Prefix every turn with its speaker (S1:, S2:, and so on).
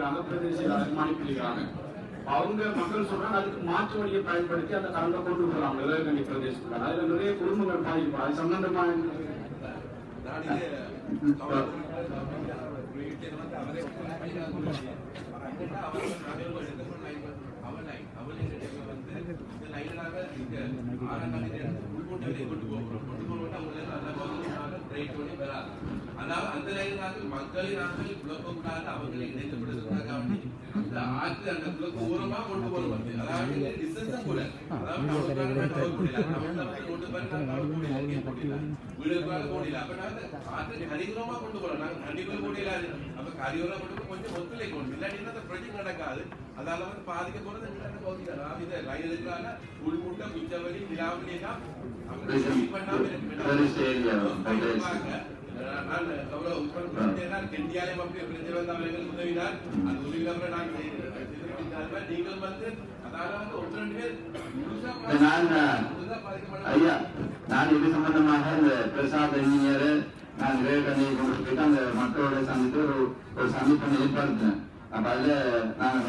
S1: பண்ணிக்கிறாங்க பிரதேச செயலாளர் மாறி அவங்க மக்கள் சொல்றாங்க அதுக்கு மாற்று வழியை பயன்படுத்தி அந்த கரண்டை கொண்டு போறாங்க வேளாங்கண்ணி பிரதேசத்துல அதுல நிறைய குடும்பங்கள் பாதிக்கப்படும் அது சம்பந்தமா கொண்டு போகிறோம் கொண்டு போகிறோம் அவங்க நல்லா ரேட் பண்ணி வராது
S2: அந்த லைனாக மக்களை நாங்கள் குழப்பக்கூடாது அவங்களை இணைக்கப்படுவதற்காக அந்த ஆற்று அந்த குழப்ப ஓரமா கொண்டு போறது அதாவது டிஸ்டன்ஸ் கூட. அதாவது தமிழ்நாடு போடல. அப்ப நாங்க ஆற்று கரிகுலமா கொண்டு போறோம். நாங்க கண்டிப்பா போடல அப்ப கரிகுலம் கொண்டு போய் கொஞ்சம் ஒத்துழை கொண்டு இல்லாட்டி அந்த ப்ரொஜெக்ட் நடக்காது. அதால வந்து பாதிக்க போறது பகுதி உள்முட்டை எல்லாம் பண்ணாம நான் கௌரவ உட்பட கெண்டியாலயம் அப்படி பிரச்சனை அவர்கள் உதவினார் அந்த உதவியில் நான் செய்திருக்கின்றார்கள் நீங்கள் வந்து அதாவது வந்து ஒன்று ரெண்டு பேர் முழுசா
S3: ஐயா நான் இது சம்பந்தமாக இந்த பிரசாத் இன்ஜினியர் நான் கொண்டு போயிட்டு அந்த மக்களோட சந்தித்து ஒரு ஒரு சந்திப்பை ஏற்படுத்தினேன் அப்ப அதுல நான்